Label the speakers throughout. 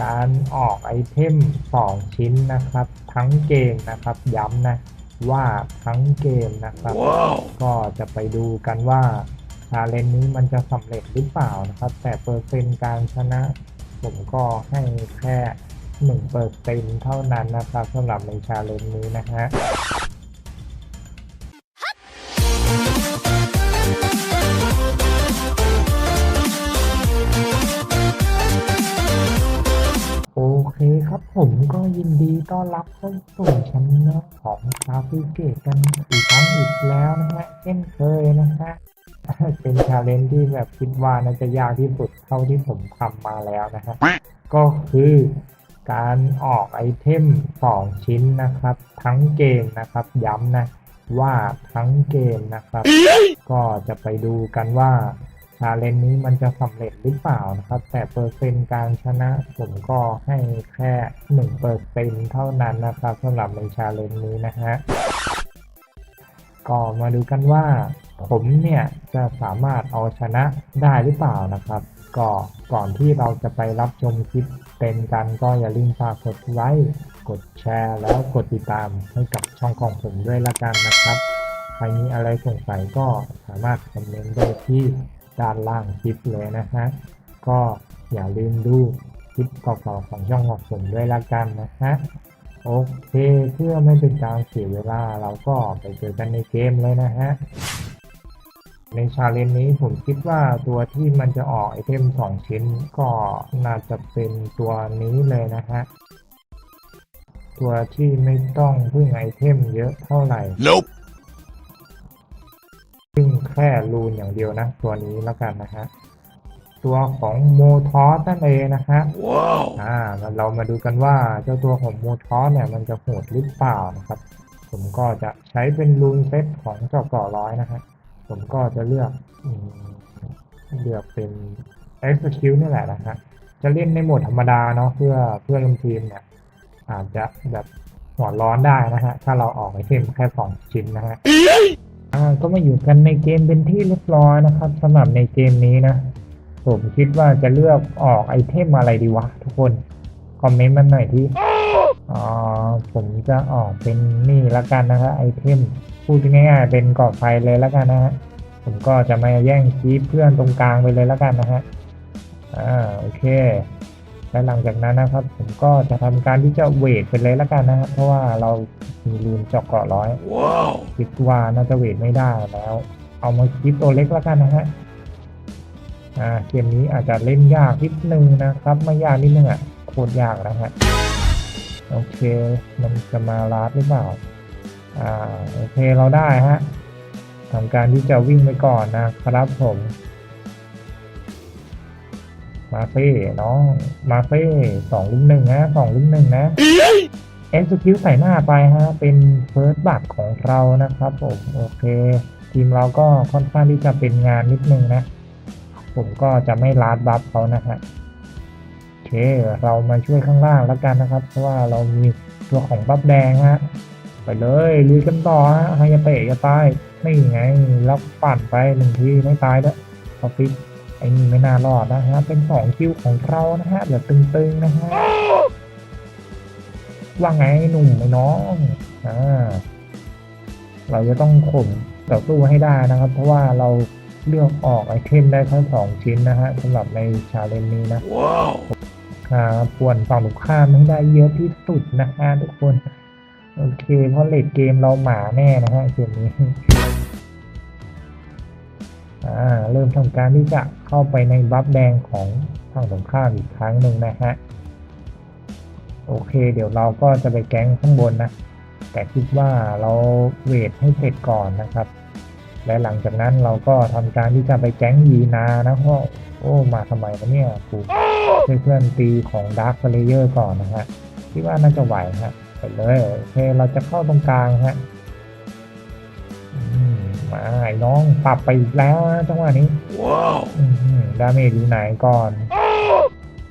Speaker 1: การออกไอเทม 2 ชิ้นนะครับ ทั้งเกมนะครับ ย้ำนะว่าทั้งเกมนะครับก็จะไปดูกันว่าชาเลนจ์นี้มันจะสำเร็จหรือเปล่านะครับ แต่เปอร์เซ็นต์การชนะ ผมก็ให้แค่หนึ่งเปอร์เซ็นเท่านั้นนะครับสำหรับในชาเลนจ์นี้นะฮะ ก็ยินดีต้อนรับเข้าสู่ช่อของคาฟิเกตกันอีกครั้งอีกแล้วนะฮะเช่นเคยนะฮะเป็นชาเลนจ์ที่แบบคิดว่าน่าจะยากที่สุดเท่าที่ผมทำมาแล้วนะฮะก็คือการออกไอเทม2ชิ้นนะครับ ทั้งเกมนะครับ ย้ำนะว่าทั้งเกมนะครับ ก็จะไปดูกันว่าาเลนจ์นี้มันจะสำเร็จหรือเปล่านะครับ แต่เปอร์เซ็นต์การชนะผมก็ให้แค่หนึ่งเปอร์เซ็นเท่านั้นนะครับสำหรับในชาเลนจ์นี้นะฮะก็มาดูกันว่า ผมเนี่ยจะสามารถเอาชนะได้หรือเปล่านะครับก็ก่อนที่เราจะไปรับชมคลิปเต็มกันก็อย่าลืมฝากกดไลค์กดแชร์แล้วกดติดตามให้กับช่องของผมด้วยละกันนะครับ ใครมีอะไรสงสัยก็สามารถคอมเมนต์ได้ที่ ด้านล่างคลิปเลยนะฮะ ก็อย่าลืมดูคลิปเก่าๆของช่องของผมด้วยละกันนะฮะ โอเคเพื่อไม่เป็นการเสียเวลาเราก็ไปเจอกันในเกมเลยนะฮะ ในชาเลนจ์นี้ผมคิดว่าตัวที่มันจะออกไอเทม 2 ชิ้นก็น่าจะเป็นตัวนี้เลยนะฮะ ตัวที่ไม่ต้องพึ่งไอเทมเยอะเท่าไหร่
Speaker 2: Nope.
Speaker 1: ซึ่งแค่รูนอย่างเดียวนะ ตัวนี้แล้วกันนะฮะตัวของโมทอสนั่นเองนะฮะ
Speaker 2: Wow.
Speaker 1: อ่าแล้วเรามาดูกันว่าเจ้าตัวของโมทอสเนี่ยมันจะโหดหรือเปล่านะครับ ผมก็จะใช้เป็นรูนเซตของเจาะเกาะร้อยนะฮะผมก็จะเลือกอืมเลือกเป็น execute นี่แหละนะฮะจะเล่นในโหมดธรรมดาเนาะเพื่อเพื่อนร่วมทีมเนี่ยอาจจะแบบหัวร้อนได้นะฮะถ้าเราออกไอเทมแค่สองชิ้นนะฮะ อ่าก็มาอยู่กันในเกมเป็นที่เรียบร้อยนะครับสำหรับในเกมนี้นะผมคิดว่าจะเลือกออกไอเทมอะไรดีวะทุกคน คอมเมนต์มาหน่อยที่อ๋อผมจะออกเป็นนี่ละกันนะครับไอเทมพูดง่ายๆเป็นก่อไฟเลยละกันนะฮะผมก็จะมาแย่งคีปเพื่อนตรงกลางไปเลยละกันนะฮะอ่าโอเค และหลังจากนั้นนะครับ ผมก็จะทำการที่จะเวทไปเลยละกันนะฮะเพราะว่าเรามีรูนเจาะเกาะร้อย
Speaker 2: Wow.
Speaker 1: คิดว่าน่าจะเวทไม่ได้แล้ว เอามาคลิปตัวเล็กแล้วกันนะฮะอ่าเกมนี้อาจจะเล่นยากนิดนึงนะครับ ไม่ยากนิดนึงอะโคตรยากนะฮะโอเค มันจะมาลาดหรือเปล่าอ่าโอเคเราได้ฮะทำการที่จะวิ่งไปก่อนนะครับผม มาเฟ่น้อง มาเฟ่สองลุมหนึ่งนะสองลุมหนึ่งนะเอ็นสคิวใส่หน้าไปฮะ เป็นเฟิร์สบัตของเรานะครับผม โอเค ทีมเราก็ค่อนข้างที่จะเป็นงานนิดนึงนะ ผมก็จะไม่ลาดบัฟเขานะฮะโอเค เรามาช่วยข้างล่างแล้วกันนะครับ เพราะว่าเรามีตัวของบัฟแดงฮะ ไปเลยลุยกันต่อฮะฮายาเตะจะตายนี่ไงแล้วปั่นไปหนึ่งทีไม่ตายด้วยพอฟิก ไอ้นี่ไม่น่ารอดนะฮะ เป็นสองคิวของเรานะฮะแบบตึงๆนะฮะ ว่าไงหนุ่มไอ้น้อง อ่า เราจะต้องข่มต่อสู้ให้ได้นะครับ เพราะว่าเราเลือกออกไอเทมได้แค่สองชิ้นนะฮะสำหรับในชาเลนจ์นี้นะ
Speaker 2: Wow.
Speaker 1: อ่าป่วนฝั่งตรงข้ามให้ได้เยอะที่สุดนะฮะทุกคน โอเค เพราะเลดเกมเราหมาแน่นะฮะเกมนี้อ่า เริ่มทำการที่จะเข้าไปในบัฟแดงของฝั่งตรงข้ามอีกครั้งหนึ่งนะฮะ โอเค เดี๋ยวเราก็จะไปแก๊งข้างบนนะ แต่คิดว่าเราเวทให้เสร็จก่อนนะครับ และหลังจากนั้นเราก็ทำการที่จะไปแก๊งยีนานะเพราะโอ้มาทำไมวะเนี่ยกูช่วยเพื่อนตีของดาร์คเลเยอร์ก่อนนะฮะคิดว่าน่าจะไหวฮะไปเลยโอเคเราจะเข้าตรงกลางฮะ มมาไอ้น้องปรับไปอีกแล้วนะจังหวะนี้
Speaker 2: Wow.
Speaker 1: อืมดาเมจอยู่ไหนก่อนโ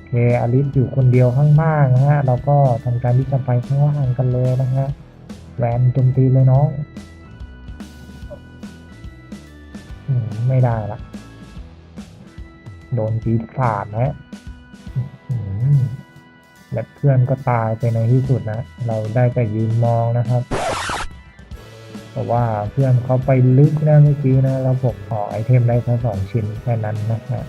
Speaker 1: อเคอลิสอยู่คนเดียวข้างล่างนะฮะเราก็ทำการที่จะไปข้างล่างกันเลยนะฮะแวนโจมตีเลยน้องอืมไม่ได้ละโดนปีศาจนะฮะอืมและเพื่อนก็ตายไปในที่สุดนะ เราได้แต่ยืนมองนะครับ เพราะว่าเพื่อนเขาไปลึกนะเมื่อกี้นะแล้วผมขอไอเทมได้แค่สองชิ้นแค่นั้นนะฮะ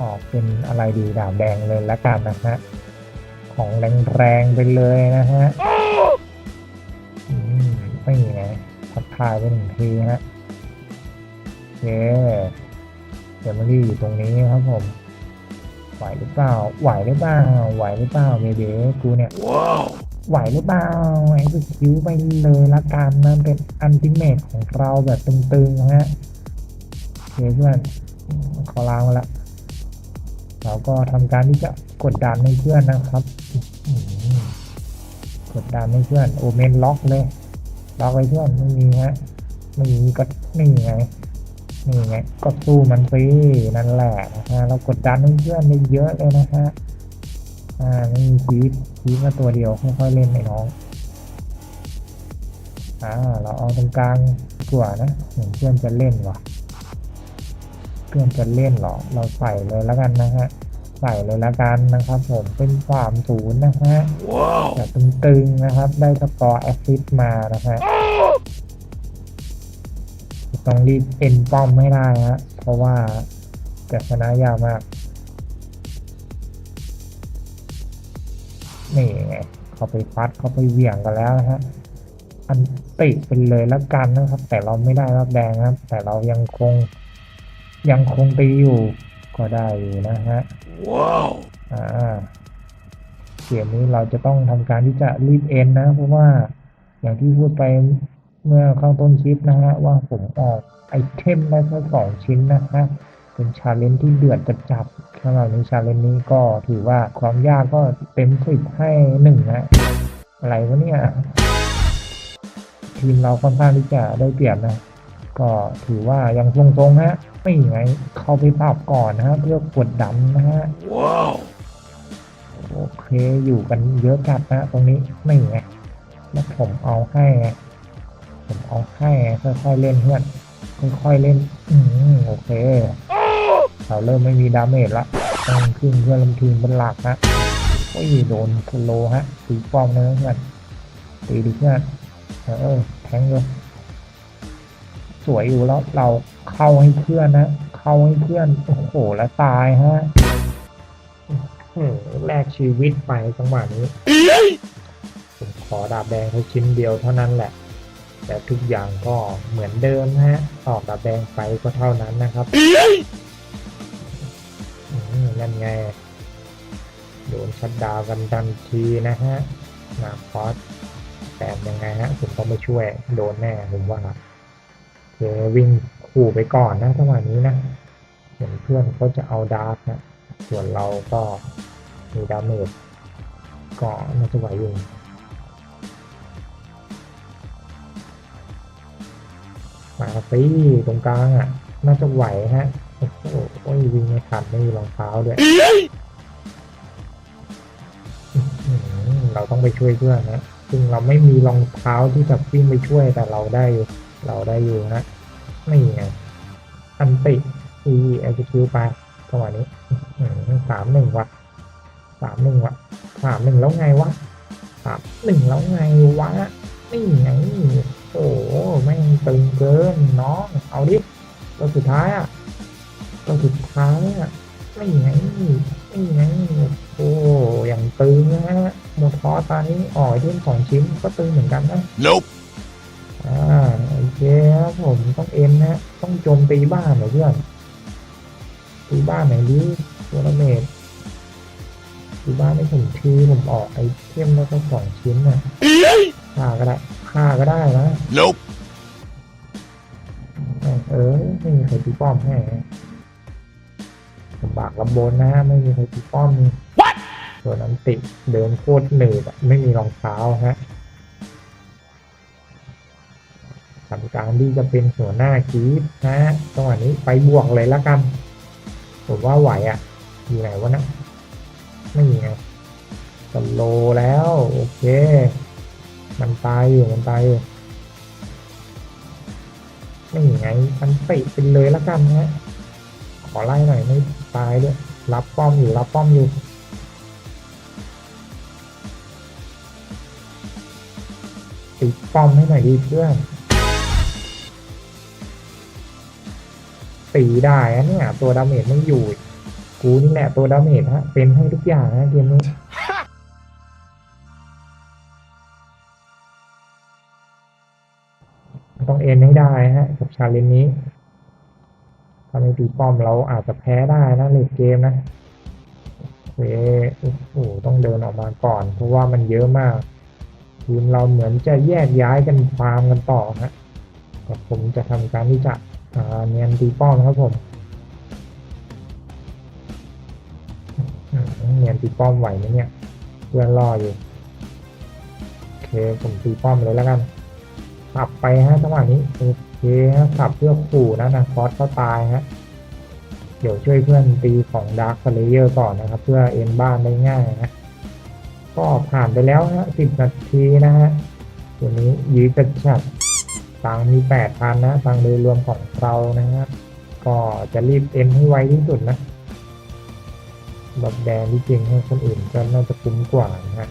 Speaker 1: ออกเป็นอะไรดีดาบแดงเลยละกันนะฮะของแรงๆไปเลยนะฮะอืมไม่ไงทักทายไปหนึ่งทีฮะเคเดี๋ยวมารีอยู่ตรงนี้ครับผม ไหวหรือเปล่า ไหวหรือเปล่า ไหวหรือเปล่าเบเบ้กูเนี่ย ไหวหรือเปล่าไอ้สุดคิ้วไปเลยละกันนะเป็นอันติเมทของเราแบบตึงๆนะฮะโอเคเพื่อนขอล้างมาละเราก็ทำการที่จะกดดันให้เพื่อนนะครับกดดันให้เพื่อนโอเมนล็อกเลยล็อกไว้เพื่อนไม่มีฮะไม่มีก็นี่ไงนี่ไงก็สู้มันสินั่นแหละนะฮะเรากดดันให้เพื่อนได้เยอะเลยนะฮะ อ่าไม่มีคีบคีบมาตัวเดียวค่อยๆเล่นไอ้น้อง อ่า เราเอาตรงกลางดีกว่านะเหมือนเพื่อนจะเล่นว่ะ เพื่อนจะเล่นเหรอ เราใส่เลยแล้วกันนะฮะ ใส่เลยแล้วกันนะครับผมเป็นสามศูนย์นะฮะแบบตึงๆนะครับ ได้สกอร์แอสซิสต์มานะฮะต้องรีบเอ็นป้อมให้ได้ฮะเพราะว่าจะชนะยากมาก นี่ไงเขาไปฟัดเขาไปเหวี่ยงกันแล้วนะฮะอันติเป็นเลยแล้วกันนะครับ แต่เราไม่ได้รับแดงนะครับ แต่เรายังคงยังคงตีอยู่ก็ได้อยู่นะฮะ
Speaker 2: Wow.
Speaker 1: อ่าเกมนี้เราจะต้องทำการที่จะรีบเอ็นนะ เพราะว่าอย่างที่พูดไปเมื่อข้างต้นคลิปนะฮะว่าผมออกไอเทมได้แค่สองชิ้นนะฮะ เป็นชาเลนจ์ที่เดือดจัดจับสำหรับในชาเลนจ์นี้ก็ถือว่าความยากก็เต็มสิบให้หนึ่งนะอะไรวะเนี่ยทีมเราค่อนข้างที่จะได้เปรียบนะ ก็ถือว่ายังทรงๆฮะ ไม่ไงเข้าไปปรับก่อนนะฮะเพื่อกดดันนะฮะ
Speaker 2: Wow.
Speaker 1: โอเคอยู่กันเยอะจัดนะ ตรงนี้ไม่ไงแล้วผมเอาให้ไงผมเอาให้ไงค่อยๆเล่นเพื่อนค่อยๆเล่น อืมโอเค เราเริ่มไม่มีดาเมจละต้องขึ้นเพื่อลำทีมเป็นหลักนะโอ้ยโดนสโลฮะตีป้อมเลยนะเพื่อนตีดิเพื่อนเออแทงเลยสวยอยู่แล้วเราเข้าให้เพื่อนนะเข้าให้เพื่อนโอ้โหแล้วตายฮะแลกชีวิตไปจังหวะนี้ผมขอดาบแดงแค่ชิ้นเดียวเท่านั้นแหละ แต่ทุกอย่างก็เหมือนเดิมฮะออกดาบแดงไปก็เท่านั้นนะครับ นั่นไง โดนชัดดาวกันทันทีนะฮะนาคอสแต่ยังไงฮะผมต้องไปช่วยโดนแน่ผมว่าเควิ่งขู่ไปก่อนนะจังหวะนี้นะเหมือนเพื่อนเขาจะเอาดาร์กนะส่วนเราก็มีดาเมจก็น่าจะไหวอยู่มาสิตรงกลางอะ น่าจะไหวฮะ โอ้โหโอ้ยวิ่งไม่ทันไม่มีรองเท้าด้วยอื้อหือเราต้องไปช่วยเพื่อนนะ ซึ่งเราไม่มีรองเท้าที่จะวิ่งไปช่วยแต่เราได้อยู่เราได้อยู่นะ นี่ไงอันติอีเอ็กซ์คิวไปจังหวะนี้สามหนึ่งวะสามหนึ่งวะสามหนึ่งแล้วไงวะสามหนึ่งแล้วไงวะนี่ไงโอ้โหแม่งตึงเกินน้อง เอาดิตัวสุดท้ายอะ ตัวสุดท้ายอะนี่ไงนี่ไงโอ้อย่างตึงนะฮะโมทอตอนนี้อ่อยเทียมสองชิ้นก็ตึงเหมือนกันนะ
Speaker 2: Nope.
Speaker 1: อ่าโอเคครับผมต้องเอ็นนะต้องโจมตีบ้านเหรอเพื่อนตีบ้านไหนดีตัวละเมตรตีบ้านให้ผมทีผมออกไอเทมแล้วก็สองชิ้นน่ะฆ่าก็ได้ฆ่าก็ได้นะ
Speaker 2: Nope.
Speaker 1: แม่งเออไม่มีใครตีป้อมให้ ลำบากลำบนนะไม่มีใครตีป้อมส่วนนั้นติดเดินโคตรเหนื่อยอะไม่มีรองเท้าฮะทำการที่จะเป็นหัวหน้าคีปนะจังหวะนี้ไปบวกเลยละกัน ผมว่าไหวอะ อยู่ไหนวะนะ ไม่มีไงสโลว์แล้ว โอเค มันตายอยู่ มันตายอยู่ไม่มีไงมันติไปเลยละกันนะขอไล่หน่อยไม่ ตายด้วย รับป้อมอยู่ รับป้อมอยู่ ติดป้อมให้หน่อยดีเพื่อนตีได้อะเนี่ย ตัวดาเมจไม่อยู่ กูนี่แหละตัวดาเมจฮะ เป็นให้ทุกอย่างนะเกมนี้ต้องเอ็นให้ได้ฮะ กับชาเลนจ์นี้ ถ้าไม่ตีป้อมเราอาจจะแพ้ได้นะเลดเกมนะเว้ยโอ้โหต้องเดินออกมาก่อน เพราะว่ามันเยอะมากทีมเราเหมือนจะแยกย้ายกันฟาร์มกันต่อฮะก็ผมจะทำการที่จะเนียนตีป้อมครับผมเนียนตีป้อมไหวไหมเนี่ยเพื่อนรออยู่โอเคผมตีป้อมเลยแล้วกันสับไปฮะจังหวะนี้ เคฮะสับเพื่อขู่นะนะคอสก็ตายฮะ เดี๋ยวช่วยเพื่อนตีของดาร์คเลเยอร์ก่อนนะครับ เพื่อเอ็นบ้านได้ง่ายนะ ก็ผ่านไปแล้วฮะสิบนาทีนะฮะ ตัวนี้ยื้อกระชับตังมีแปดพันนะตังโดยรวมของเรานะฮะ ก็จะรีบเอ็นให้ไวที่สุดนะแบบแดงที่จริงให้คนอื่นก็น่าจะคุ้มกว่านะฮะ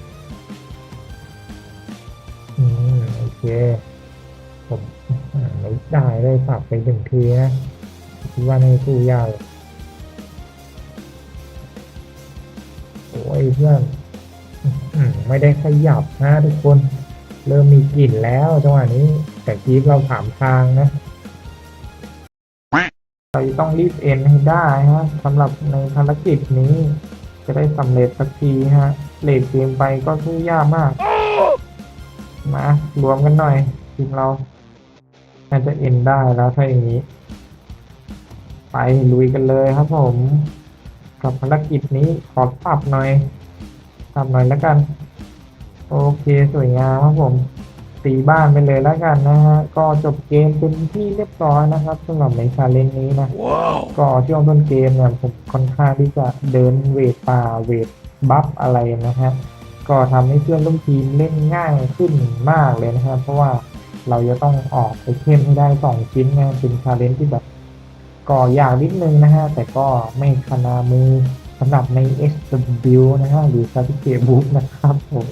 Speaker 1: อืมโอเคผม อ่าไม่ได้ได้ฝากไปหนึ่งทีนะคิดว่าในสู้ยากโอ้ยเพื่อนไม่ได้ขยับนะทุกคน เริ่มมีกลิ่นแล้วจังหวะนี้ แต่คลิปเราถามทางนะเราต้องรีบเอ็นให้ได้ฮะสำหรับในภารกิจนี้ จะได้สำเร็จสักทีฮะเลดเกมไปก็สู้ยากมาก มารวมกันหน่อยทีมเรา น่าจะเอ็นได้แล้วถ้าอย่างนี้ ไปลุยกันเลยครับผม กับภารกิจนี้ขอปรับหน่อยปรับหน่อยแล้วกัน โอเคสวยงามครับผมตีบ้านไปเลยแล้วกันนะฮะ ก็จบเกมเป็นที่เรียบร้อยนะครับสำหรับในชาเลนจ์นี้นะก็ช่วงต้นเกมเนี่ยผมค่อนข้างที่จะเดินเวทป่าเวทบัฟอะไรนะฮะก็ทำให้เพื่อนร่วมทีมเล่นง่ายขึ้นมากเลยนะครับ เพราะว่า เราจะต้องออกไอเทมให้ได้สองชิ้นนะเป็นชาเลนจ์ที่แบบก็ยากนิดนึงนะฮะ แต่ก็ไม่ขนามือสำหรับใน SW นะฮะ หรือ c e r t i f i c a t e Book นะครับผม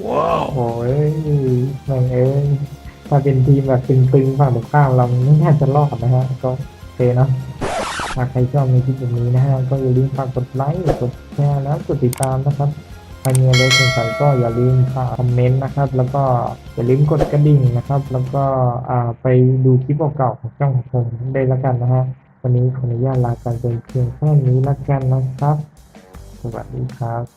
Speaker 1: โอ้ยแม่งเอ้ยถ้าเป็นทีมแบบตึงๆฝั่งตรงข้ามเราไม่น่าจะรอดนะฮะ ก็โอเคเนาะถ้าใครชอบในคลิปแบบนี้นะฮะ ก็อย่าลืมฝากกดไลค์ กดแชร์แล้วกดติดตามนะครับใครมีอะไรสงสัยก็อย่าลืมคอมเมนต์นะครับ แล้วก็อย่าลืมกดกระดิ่งนะครับ แล้วก็ไปดูคลิปเก่าๆของช่องของผมได้แล้วกันนะฮะวันนี้ขออนุญาตลาการไปเพียงแค่นี้แล้วกันนะครับ สวัสดีครับ